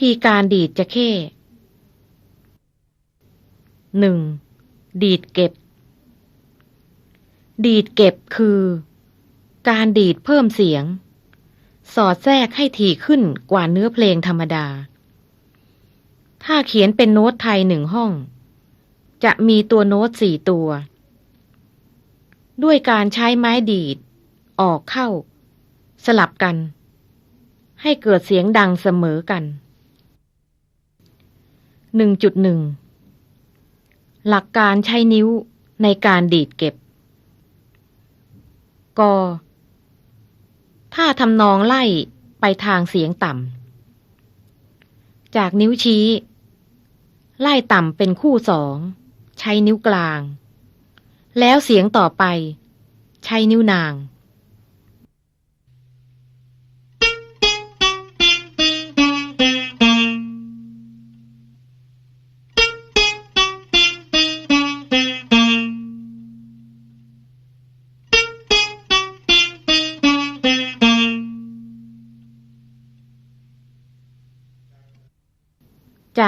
ธีการดีดจะเข้หนึ่งดีดเก็บ ดีดเก็บคือ การดีดเพิ่มเสียง สอดแทรกให้ถี่ขึ้นกว่าเนื้อเพลงธรรมดา ถ้าเขียนเป็นโน้ตไทยหนึ่งห้อง จะมีตัวโน้ตสี่ตัว ด้วยการใช้ไม้ดีด ออกเข้า สลับกัน ให้เกิดเสียงดังเสมอกัน 1.1 หลักการใช้นิ้วในการดีดเก็บ ก ถ้าทำนองไล่ไปทางเสียงต่ำ จากนิ้วชี้ ไล่ต่ำเป็นคู่สอง ใช้นิ้วกลาง แล้วเสียงต่อไป ใช้นิ้วนาง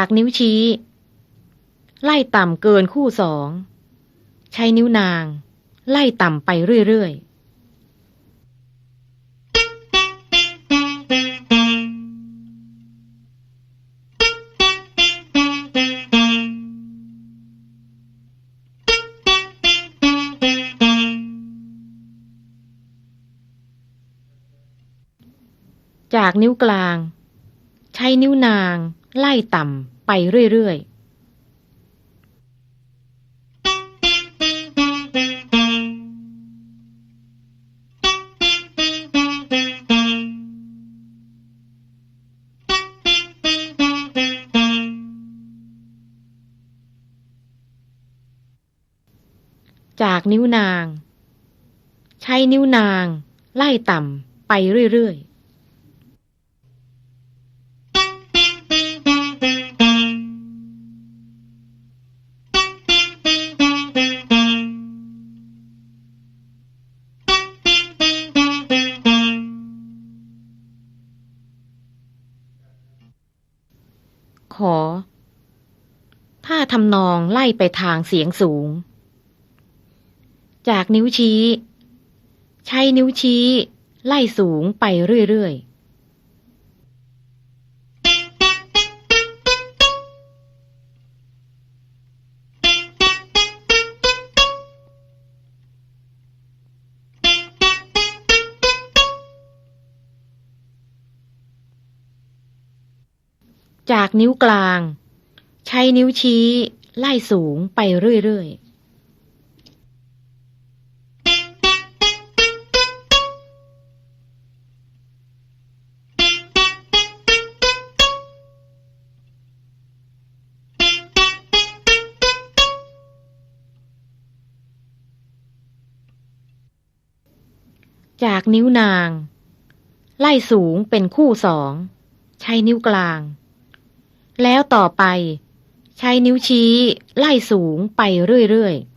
จากนิ้วชี้ ไล่ต่ำเกินคู่สอง ใช้นิ้วนาง ไล่ต่ำไปเรื่อยๆจากนิ้วกลาง ใช้นิ้วนาง ไล่ต่ำ ไปเรื่อยๆจากนิ้วนาง ใช้นิ้วนาง ไล่ต่ำไปเรื่อยๆ ทำนองไล่ไปทางเสียงสูง จากนิ้วชี้ ใช้นิ้วชี้ ไล่สูงไปเรื่อยๆจากนิ้วกลาง ใช้นิ้วชี้ ไล่สูงไปเรื่อยๆจากนิ้วนาง ไล่สูงเป็นคู่สอง ใช้นิ้วกลาง แล้วต่อไป ใช้นิ้วชี้ไล่สูงไปเรื่อยๆ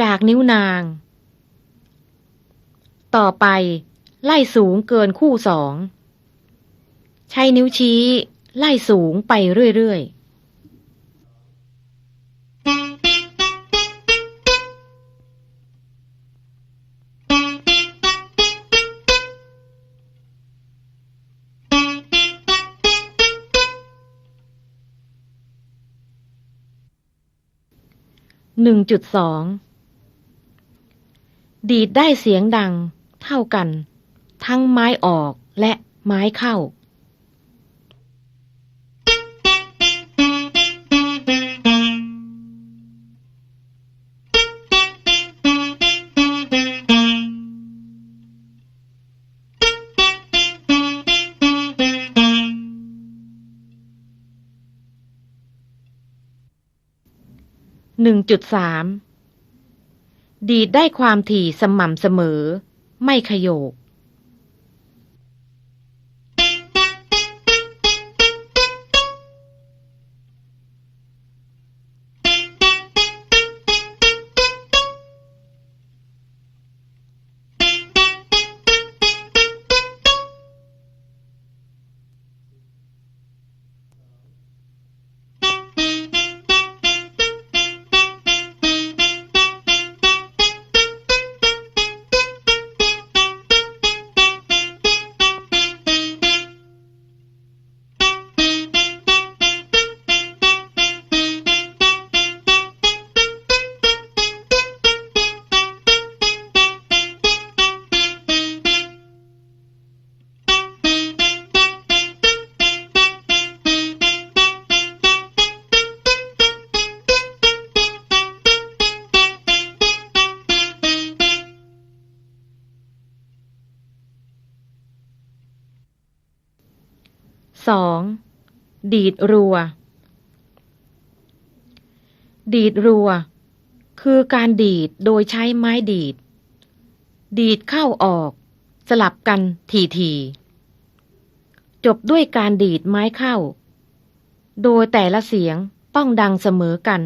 จากนิ้วนาง ต่อไป ไล่สูงเกินคู่สอง ใช้นิ้วชี้ ไล่สูงไปเรื่อยๆหนึ่งจุดสองดีดได้เสียงดังเท่ากัน ทั้งไม้ออกและไม้เข้า หนึ่งจุดสามดีดได้ความถี่สม่ำเสมอ ไม่ขยโยก สองดีดรัว ดีดรัว คือการดีดโดยใช้ไม้ดีด ดีดเข้าออก สลับกันทีๆจบด้วยการดีดไม้เข้า โดยแต่ละเสียงต้องดังเสมอกัน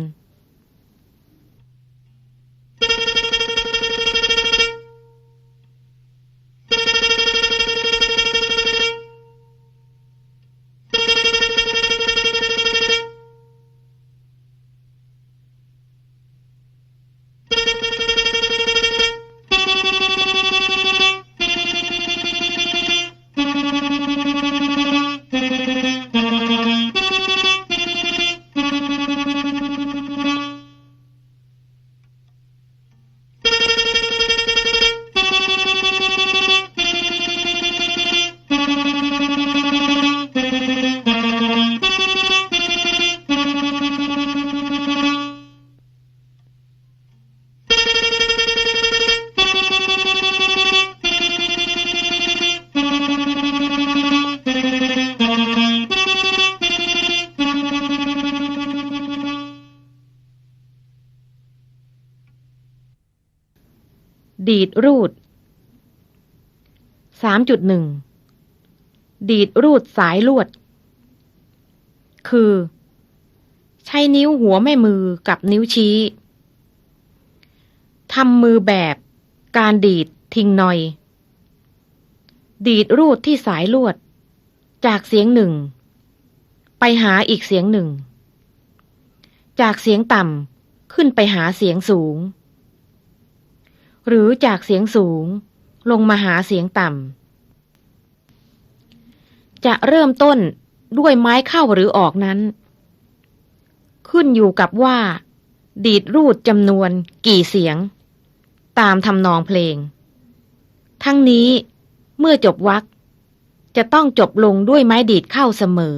ดีดรูดสามจุดหนึ่งดีดรูดสายลวด คือ ใช้นิ้วหัวแม่มือกับนิ้วชี้ทำมือแบบการดีดทิ้งหน่อย ดีดรูดที่สายลวด จากเสียงหนึ่ง ไปหาอีกเสียงหนึ่ง จากเสียงต่ำขึ้นไปหาเสียงสูง หรือจากเสียงสูง ลงมาหาเสียงต่ำ จะเริ่มต้นด้วยไม้เข้าหรือออกนั้น ขึ้นอยู่กับว่า ดีดรูดจำนวนกี่เสียง ตามทำนองเพลง ทั้งนี้เมื่อจบวรรคจะต้องจบลงด้วยไม้ดีดเข้าเสมอ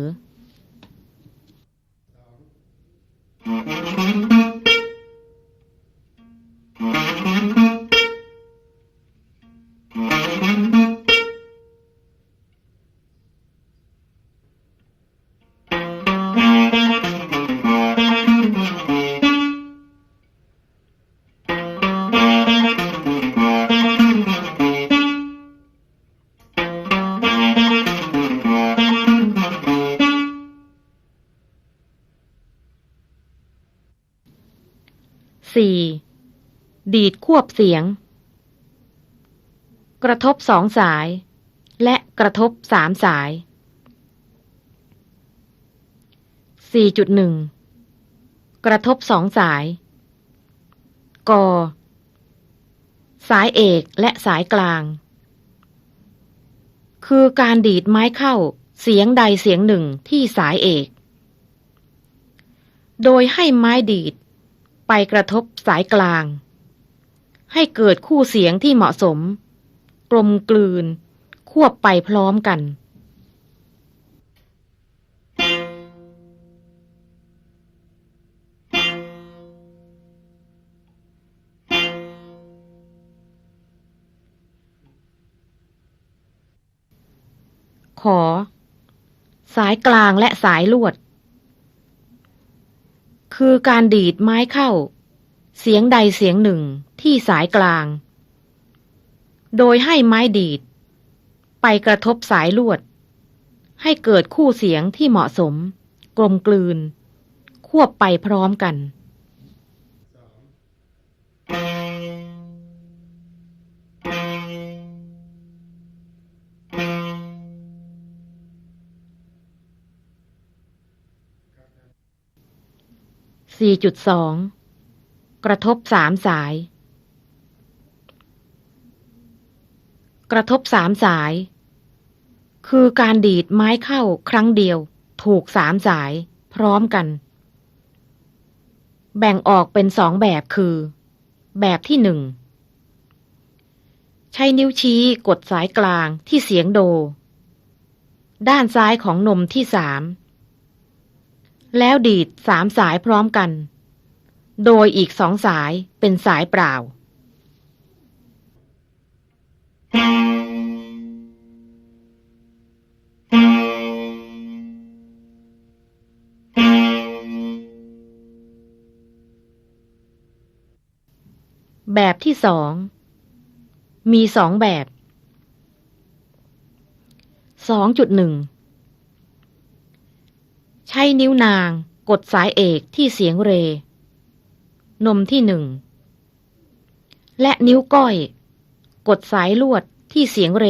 สี่ดีดควบเสียง กระทบสองสาย และกระทบสามสายสี่จุดหนึ่งกระทบสองสาย ก สายเอกและสายกลาง คือการดีดไม้เข้าเสียงใดเสียงหนึ่งที่สายเอก โดยให้ไม้ดีด ไปกระทบสายกลาง ให้เกิดคู่เสียงที่เหมาะสม กลมกลืน ควบไปพร้อมกันขอ สายกลางและสายลวด คือการดีดไม้เข้า เสียงใดเสียงหนึ่งที่สายกลาง โดยให้ไม้ดีด ไปกระทบสายลวด ให้เกิดคู่เสียงที่เหมาะสม กลมกลืน ควบไปพร้อมกัน 4.2 กระทบสามสาย กระทบสามสาย คือการดีดไม้เข้าครั้งเดียว ถูกสามสาย พร้อมกัน แบ่งออกเป็นสองแบบคือ แบบที่หนึ่งใช้นิ้วชี้กดสายกลางที่เสียงโด ด้านซ้ายของนมที่สาม แล้วดีดสามสายพร้อมกัน โดยอีกสองสายเป็นสายเปล่า แบบที่สอง มีสองแบบ สองจุดหนึ่ง ใช้นิ้วนาง กดสายเอกที่เสียงเร นมที่หนึ่ง และนิ้วก้อย กดสายลวดที่เสียงเร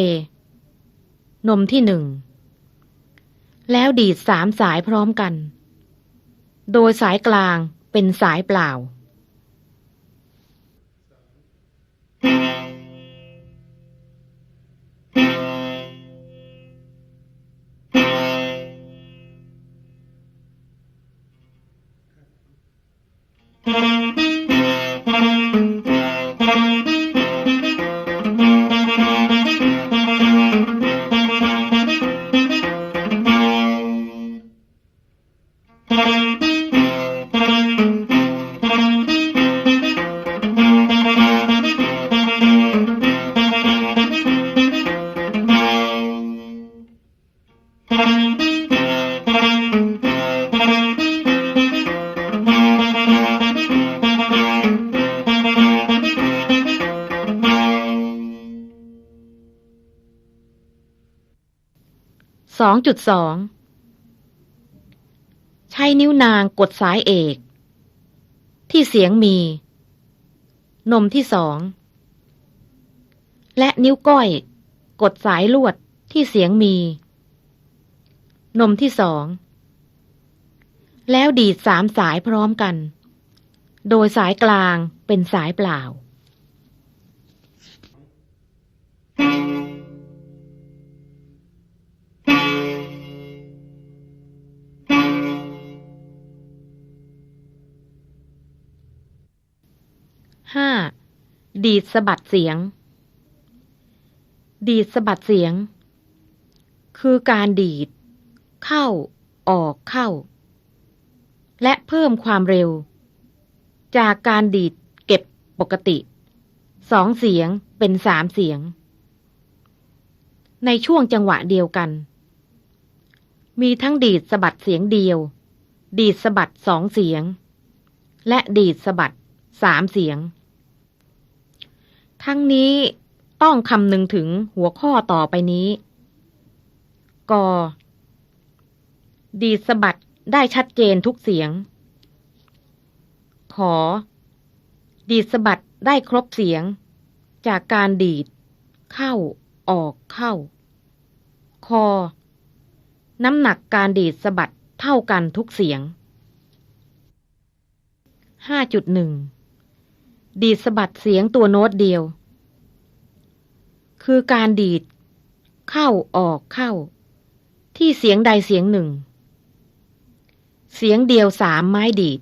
นมที่หนึ่ง แล้วดีดสามสายพร้อมกัน โดยสายกลางเป็นสายเปล่า สองจุดสองใช้นิ้วนางกดสายเอก ที่เสียงมี นมที่สอง และนิ้วก้อย กดสายลวดที่เสียงมี นมที่สอง แล้วดีดสามสายพร้อมกัน โดยสายกลางเป็นสายเปล่าห้า ดีดสะบัดเสียง ดีดสะบัดเสียง คือการดีด เข้า ออกเข้า และเพิ่มความเร็ว จากการดีดเก็บปกติสองเสียงเป็นสามเสียง ในช่วงจังหวะเดียวกัน มีทั้งดีดสะบัดเสียงเดียว ดีดสะบัดสองเสียง และดีดสะบัดสามเสียง ทั้งนี้ต้องคำนึงถึงหัวข้อต่อไปนี้ ก ดีดสะบัดได้ชัดเจนทุกเสียง ขอ ดีดสะบัดได้ครบเสียง จากการดีด เข้าออกเข้า คอ น้ำหนักการดีดสะบัดเท่ากันทุกเสียง 5.1 ดีดสะบัดเสียงตัวโน้ตเดียว คือการดีด เข้าออกเข้า ที่เสียงใดเสียงหนึ่ง เสียงเดียวสามไม้ดีด